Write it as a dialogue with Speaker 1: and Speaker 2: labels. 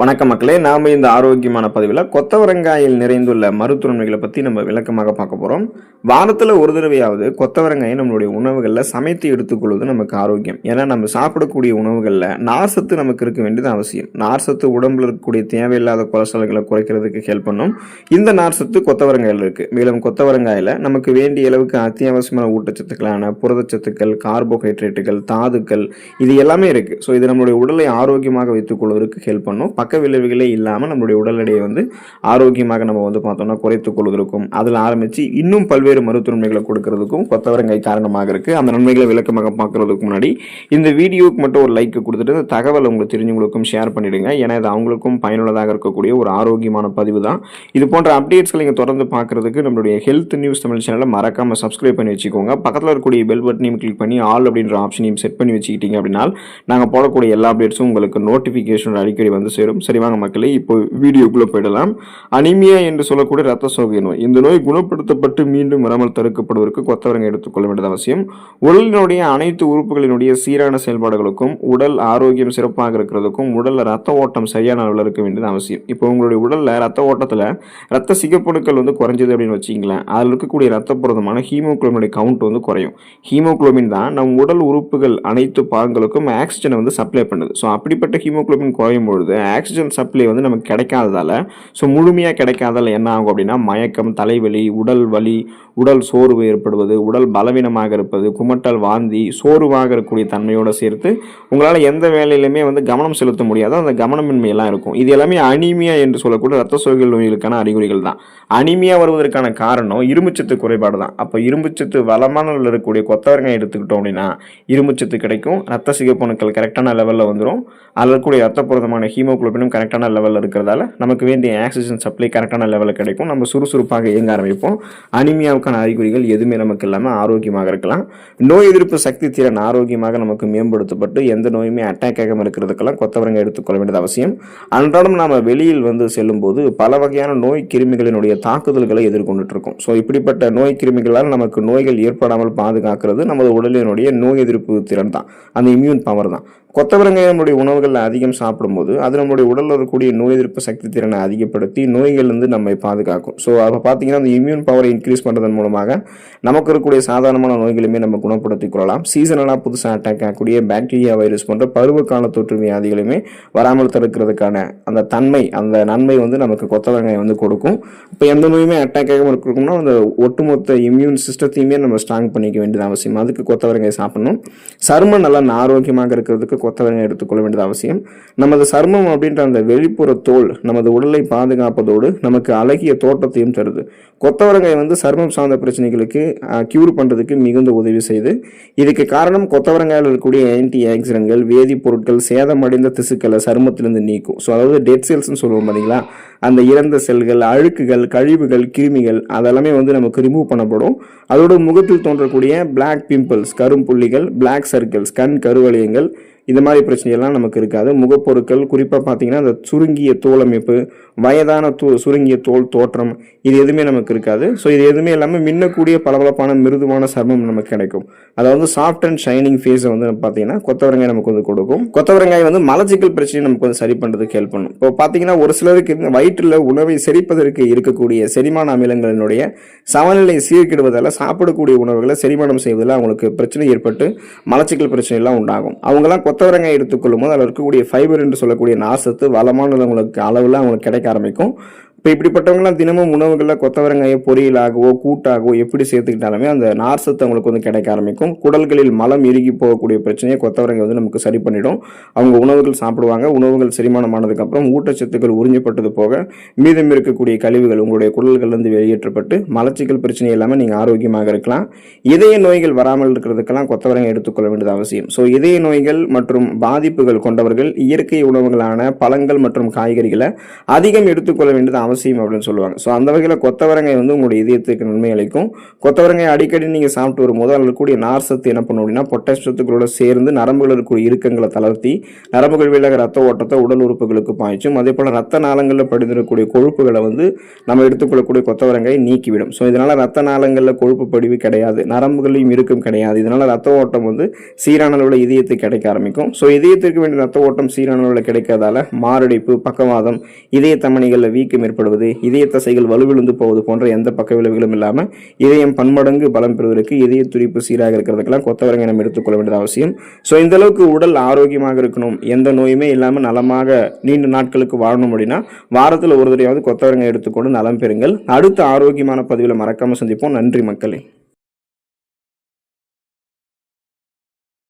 Speaker 1: வணக்க மக்களே நாம் இந்த ஆரோக்கியமான பதிவில் கொத்தவரங்காயில் நிறைந்துள்ள மருத்துவமைகளை பற்றி நம்ம விளக்கமாக பார்க்க போகிறோம் வாரத்தில் ஒரு தடவையாவது கொத்தவரங்காயை நம்மளுடைய உணவுகளில் சமைத்து எடுத்துக்கொள்வது நமக்கு ஆரோக்கியம். ஏன்னா நம்ம சாப்பிடக்கூடிய உணவுகளில் நார் சத்து நமக்கு இருக்க வேண்டியது அவசியம். நார் சத்து உடம்புல இருக்கக்கூடிய தேவையில்லாத கொலஸ்ட்ரால்களை குறைக்கிறதுக்கு ஹெல்ப் பண்ணும். இந்த நார்சத்து கொத்தவரங்காயில் இருக்குது மேலும் கொத்தவரங்காயில் நமக்கு வேண்டிய அளவுக்கு அத்தியாவசியமான ஊட்டச்சத்துக்களான புரதச்சத்துக்கள் கார்போஹைட்ரேட்டுகள் தாதுக்கள் இது எல்லாமே இருக்குது ஸோ இது நம்மளுடைய உடலை ஆரோக்கியமாக வைத்துக் கொள்வதற்கு ஹெல்ப் பண்ணும் பக்க விளைவுகளே இல்லாமல் நம்மளுடைய உடல் எடையை வந்து ஆரோக்கியமாக நம்ம வந்து பார்த்தோம்னா குறைத்துக் கொள்வதற்கும் அதில் ஆரம்பித்து இன்னும் பல்வேறு மருத்துவ நன்மைகளை கொடுக்கறதுக்கும் கொத்தவரங்காய் காரணமாக இருக்குது அந்த நன்மைகளை விளக்கமாக பார்க்குறதுக்கு முன்னாடி இந்த வீடியோவுக்கு மட்டும் ஒரு லைக் கொடுத்துட்டு இந்த தகவல் உங்களுக்கு தெரிஞ்சவங்களுக்கும் ஷேர் பண்ணிவிடுங்க ஏன்னா இது அவங்களுக்கும் பயனுள்ளதாக இருக்கக்கூடிய ஒரு ஆரோக்கியமான பதிவு தான். இது போன்ற அப்டேட்ஸ்களை நீங்கள் தொடர்ந்து பார்க்குறதுக்கு நம்மளுடைய ஹெல்த் நியூஸ் தமிழ் சேனலை மறக்காமல் சப்ஸ்கிரைப் பண்ணி வச்சுக்கோங்க. பக்கத்தில் இருக்கக்கூடிய பெல் பட்டனையும் கிளிக் பண்ணி ஆல் அப்படின்ற ஆப்ஷனையும் செட் பண்ணி வச்சுக்கிட்டீங்க அப்படின்னா நாங்கள் போடக்கூடிய எல்லா அப்டேட்ஸும் உங்களுக்கு நோட்டிஃபிகேஷன் அடிக்கடி வந்து சேரும். சரி வாங்க மக்களே இப்போ வீடியோக்குள்ளே போயிடலாம். அனிமியா என்று சொல்லக்கூடிய ரத்த சோகை நோய். இந்த நோய் குணப்படுத்தப்பட்டு மீண்டும் வராமல் தடுக்கப்படுவதற்கு கொத்தவரங்க எடுத்துக்கொள்ள வேண்டியது அவசியம். உடலினுடைய அனைத்து உறுப்புகளினுடைய சீரான செயல்பாடுகளுக்கும் உடல் ஆரோக்கியம் சிறப்பாக இருக்கிறதுக்கும் உடலில் ரத்த ஓட்டம் சரியான அளவில் இருக்க வேண்டியது அவசியம். இப்போ உங்களுடைய உடலில் ரத்த ஓட்டத்தில் ரத்த சிகப்பணுக்கள் வந்து குறைஞ்சது அப்படின்னு வச்சிங்களேன் அதில் இருக்கக்கூடிய ரத்த புரதமான ஹீமோகுளோபினுடைய கவுண்ட் வந்து குறையும். ஹீமோகுளோபின் தான் நம் உடல் உறுப்புகள் அனைத்து பாகங்களுக்கும் ஆக்சிஜனை வந்து சப்ளை பண்ணுது. ஸோ அப்படிப்பட்ட ஹீமோகுளோபின் குறையும் பொழுது ஆக்சிஜன் சப்ளை வந்து நமக்கு கிடைக்காததால ஸோ முழுமையாக கிடைக்காதால் என்ன ஆகும் அப்படின்னா மயக்கம் தலைவலி உடல் வலி உடல் சோர்வு ஏற்படுவது உடல் பலவீனமாக இருப்பது குமட்டல் வாந்தி சோர்வாக இருக்கக்கூடிய தன்மையோடு சேர்த்து உங்களால் எந்த வேலையிலுமே வந்து கவனம் செலுத்த முடியாதோ அந்த கவனமின்மையெல்லாம் இருக்கும். இது எல்லாமே அனிமியா என்று சொல்லக்கூடிய ரத்த சோகைகள் நோய்களுக்கான அறிகுறிகள் தான். அனிமியா வருவதற்கான காரணம் இரும்புச்சத்து குறைபாடு தான். அப்போ இரும்புச்சத்து வளமான இருக்கக்கூடிய கொத்தவரங்காய் எடுத்துக்கிட்டோம் அப்படின்னா இரும்புச்சத்து கிடைக்கும் ரத்த சிகப்பணுக்கள் கரெக்டான லெவலில் வந்துடும் அதில் இருக்கக்கூடிய ரத்த புரதமான ஹீமோகுளோபினும் கரெக்டான லெவலில் இருக்கிறதால நமக்கு வேண்டிய ஆக்சிஜன் சப்ளை கரெக்டான லெவலில் கிடைக்கும். நம்ம சுறுசுறுப்பாக இயங்க ஆரம்பிப்போம். அனிமியாவுக்கான அறிகுறிகள் எதுவுமே நமக்கு இல்லாமல் ஆரோக்கியமாக இருக்கலாம். நோய் எதிர்ப்பு சக்தி திறன் ஆரோக்கியமாக நமக்கு மேம்படுத்தப்பட்டு எந்த நோயுமே அட்டாக் ஆகாமல் இருக்கிறதுக்கெல்லாம் கொத்தவரங்க எடுத்துக்கொள்ள வேண்டியது அவசியம். அன்றாடம் நாம் வெளியில் வந்து செல்லும்போது பல வகையான நோய் கிருமிகளினுடைய தாக்குதல்களை எதிர்கொண்டுட்டு இருக்கோம் ஸோ இப்படிப்பட்ட நோய் கிருமிகளால் நமக்கு நோய்கள் ஏற்படாமல் பாதுகாக்கிறது நமது உடலினுடைய நோய் எதிர்ப்பு திறன் தான். அந்த இம்யூன் பவர் தான். கொத்தவரங்காய் நம்மளுடைய உணவுகளில் அதிகம் சாப்பிடும்போது அது நம்மளுடைய உடலில் இருக்கக்கூடிய நோய் எதிர்ப்பு சக்தி திறனை அதிகப்படுத்தி நோய்கள்லேருந்து நம்மை பாதுகாக்கும். ஸோ அப்போ பார்த்தீங்கன்னா அந்த இம்யூன் பவரை இன்க்ரீஸ் பண்ணுறதன் மூலமாக நமக்கு இருக்கக்கூடிய சாதாரணமான நோய்களுமே நம்ம குணப்படுத்திக் கொள்ளலாம். சீசனலாக புதுசாக அட்டாக் ஆகக்கூடிய பாக்டீரியா வைரஸ் போன்ற பருவகால தொற்று வியாதிகளுமே வராமல் தடுக்கிறதுக்கான அந்த தன்மை அந்த நன்மை வந்து நமக்கு கொத்தவரங்காய் வந்து கொடுக்கும். இப்போ எந்த நோயுமே அட்டாக் ஆகாமல் இருக்கணும்னா அந்த ஒட்டுமொத்த இம்யூன் சிஸ்டத்தையுமே நம்ம ஸ்ட்ராங் பண்ணிக்க வேண்டியது அவசியம். அதுக்கு கொத்தவரங்காய் சாப்பிடணும். சருமம் நல்லா ஆரோக்கியமாக இருக்கிறதுக்கு கொத்தவரங்காய் எடுத்துக்கொள்ள வேண்டியது அவசியம். நமது சர்மம் அப்படின்ற அந்த வெளிப்புற தோல் நமது உடலை பாதுகாப்பதோடு நமக்கு அழகிய தோட்டத்தையும் தருது. கொத்தவரங்காய் வந்து சர்மம் சார்ந்த பிரச்சனைகளுக்கு க்யூர் பண்ணுறதுக்கு மிகுந்த உதவி செய்து இதுக்கு காரணம் கொத்தவரங்காயில் இருக்கக்கூடிய ஆன்டி ஆக்சிடென்ட்கள் வேதிப்பொருட்கள் சேதமடைந்த திசுக்களை சருமத்திலிருந்து நீக்கும். ஸோ அதாவது டெட் செல்ஸ்னு சொல்லுவோம் பார்த்தீங்களா அந்த இறந்த செல்கள் அழுக்குகள் கழிவுகள் கிருமிகள் அதெல்லாமே வந்து நமக்கு ரிமூவ் பண்ணப்படும். அதோட முகத்தில் தோன்றக்கூடிய பிளாக் பிம்பிள்ஸ் கரும்புள்ளிகள் பிளாக் சர்க்கிள்ஸ் கண் கருவளையங்கள் இந்த மாதிரி பிரச்சனையெல்லாம் நமக்கு இருக்காது. முகப்பொருட்கள் குறிப்பாக பார்த்தீங்கன்னா அந்த சுருங்கிய தோல் அமைப்பு வயதான தோ சுருங்கிய தோல் தோற்றம் இது எதுவுமே நமக்கு இருக்காது. ஸோ இது எதுவுமே இல்லாமல் மின்னக்கூடிய பளபளப்பான மிருதுவான சர்மம் நமக்கு கிடைக்கும். அதாவது சாஃப்ட் அண்ட் ஷைனிங் ஃபேஸை வந்து பார்த்தீங்கன்னா கொத்தவரங்காய் நமக்கு வந்து கொடுக்கும். கொத்தவரங்காய் வந்து மலச்சிக்கல் பிரச்சனையை நமக்கு வந்து சரி பண்ணுறதுக்கு ஹெல்ப் பண்ணும். இப்போ பார்த்தீங்கன்னா ஒரு சிலருக்கு இந்த வயிற்றில் உணவை செரிப்பதற்கு இருக்கக்கூடிய செரிமான அமிலங்களினுடைய சமநிலை சீர்கிடுவதால் சாப்பிடக்கூடிய உணவுகளை செரிமானம் செய்வதில் அவங்களுக்கு பிரச்சனை ஏற்பட்டு மலச்சிக்கல் பிரச்சனை எல்லாம் உண்டாகும். அவங்கெல்லாம் கொத்தவரங்காய் எடுத்துக்கொள்ளும் போது அதில் இருக்கக்கூடிய ஃபைபர் என்று சொல்லக்கூடிய நாசத்து வளமான உங்களுக்கு அளவில் அவங்களுக்கு கிடைக்க ஆரம்பிக்கும். இப்போ இப்படிப்பட்டவங்களாம் தினமும் உணவுகளில் கொத்தவரங்காயை பொரியலாகவோ கூட்டாகவோ எப்படி சேர்த்துக்கிட்டாலுமே அந்த நார் சத்து அவங்களுக்கு வந்து கிடைக்க ஆரம்பிக்கும். குடல்களில் மலம் இறுகி போகக்கூடிய பிரச்சனையை கொத்தவரங்கை வந்து நமக்கு சரி பண்ணிடும். அவங்க உணவுகள் சாப்பிடுவாங்க. உணவுகள் செரிமானமானதுக்கப்புறம் ஊட்டச்சத்துக்கள் உறிஞ்சப்பட்டது போக மீதம் இருக்கக்கூடிய கழிவுகள் உங்களுடைய குடல்கள்லேருந்து வெளியேற்றப்பட்டு மலச்சிக்கல் பிரச்சனை இல்லாமல் நீங்கள் ஆரோக்கியமாக இருக்கலாம். இதய நோய்கள் வராமல் இருக்கிறதுக்கெல்லாம் கொத்தவரங்கை எடுத்துக்கொள்ள வேண்டியது அவசியம். ஸோ இதய நோய்கள் மற்றும் பாதிப்புகள் கொண்டவர்கள் இயற்கை உணவுகளான பழங்கள் மற்றும் காய்கறிகளை அதிகம் எடுத்துக்கொள்ள வேண்டியது அவசியம் அப்படின்னு சொல்லுவாங்க. ஸோ அந்த வகையில் கொத்தவரங்காய் வந்து உங்களுடைய இதயத்துக்கு நன்மை அளிக்கும். கொத்தவரங்காய் அடிக்கடி நீங்கள் சாப்பிட்டு வரும்போது அதில் கூடிய நார் சத்து என்ன பண்ணும் அப்படின்னா பொட்டாசியத்துக்களோட சேர்ந்து நரம்புகள் இருக்கக்கூடிய இறுக்கங்களை தளர்த்தி நரம்புகள் விலக ரத்த ஓட்டத்தை உடல் உறுப்புகளுக்கு பாய்ச்சும். அதே போல் ரத்த நாளங்களில் படிந்திருக்கக்கூடிய கொழுப்புகளை வந்து நம்ம எடுத்துக்கொள்ளக்கூடிய கொத்தவரங்காய் நீக்கிவிடும். ஸோ இதனால் ரத்த நாளங்களில் கொழுப்பு படிவு கிடையாது நரம்புகளையும் இருக்கும் கிடையாது. இதனால் ரத்த ஓட்டம் வந்து சீரான அளவில் இதயத்துக்கு கிடைக்க ஆரம்பிக்கும். ஸோ இதயத்திற்கு வேண்டிய ரத்த ஓட்டம் சீரான அளவில் கிடைக்காதால மாரடைப்பு பக்கவாதம் இதய தமணிகளில் வீக்கம் ஏற்படுவது இதய தசைகள் வலுவிழுந்து போவது போன்ற எந்த பக்க விளைவுகளும் இல்லாமல் இதயம் பன்மடங்கு பலம் பெறுவதற்கு இதய துடிப்பு சீராக இருக்கிறதுக்கெல்லாம் கொத்தவரங்கை நம்ம எடுத்துக்கொள்ள வேண்டியது அவசியம். ஸோ இந்த அளவுக்கு உடல் ஆரோக்கியமாக இருக்கணும் எந்த நோயுமே இல்லாமல் நலமாக நீண்ட நாட்களுக்கு வாழணும் அப்படின்னா வாரத்தில் ஒரு தடவையாவது கொத்தவரங்கை எடுத்துக்கொண்டு நலம் பெறுங்கள். அடுத்த ஆரோக்கியமான பதிவில் மறக்காமல் சந்திப்போம். நன்றி மக்களே.